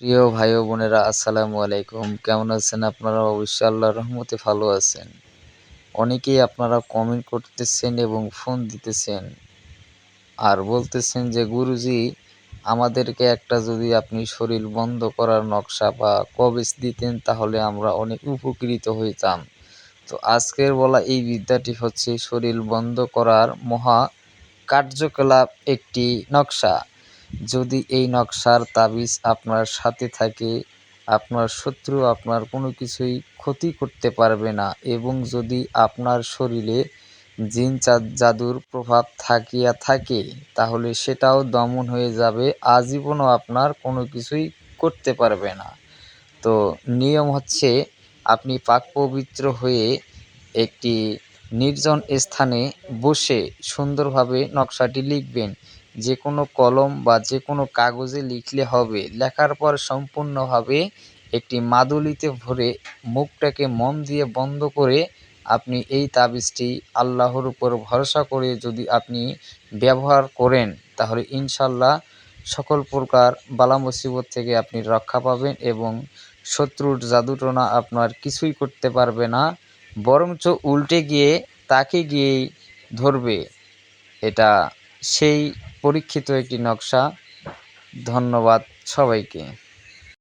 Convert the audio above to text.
প্রিয় ভাই ও বোনেরা, আসসালামু আলাইকুম। কেমন আছেন আপনারা? অবশ্যই আল্লাহর রহমতে ভালো আছেন। অনেকেই আপনারা কমেন্ট করতেছেন এবং ফোন দিতেছেন আর বলতেছেন যে, গুরুজি, আমাদেরকে একটা যদি আপনি শরীর বন্ধ করার নকশা বা কবেজ দিতেন তাহলে আমরা অনেক উপকৃত হইতাম। তো আজকের বলা এই বিদ্যাটি হচ্ছে, শরীর বন্ধ করার মহা কার্যকলাপ একটি নকশা। যদি এই নকশার তাবিজ আপনার সাথে থাকে, আপনার শত্রু আপনার কোনো কিছুই ক্ষতি করতে পারবে না এবং যদি আপনার শরীরে জিন জাদুর প্রভাব থাকিয়া থাকে, তাহলে সেটাও দমন হয়ে যাবে, আজীবনও আপনার কোনো কিছুই করতে পারবে না। তো নিয়ম হচ্ছে, আপনি পাক পবিত্র হয়ে একটি নির্জন স্থানে বসে সুন্দরভাবে নকশাটি লিখবেন। যে কোনো কলম বা যে কোনো কাগজে লিখলে হবে। লেখার পর সম্পূর্ণভাবে একটি মাদুলিতে ভরে মুখটাকে মন দিয়ে বন্ধ করে আপনি এই তাবিজটি আল্লাহর উপর ভরসা করে যদি আপনি ব্যবহার করেন, তাহলে ইনশাল্লাহ সকল প্রকার বালা মুসিবত থেকে আপনি রক্ষা পাবেন এবং শত্রুর জাদুটনা আপনার কিছুই করতে পারবে না, বরঞ্চ উল্টে গিয়ে তাকে গিয়েই ধরবে। এটা সেই পরীক্ষিত একটি নকশা। ধন্যবাদ সবাইকে।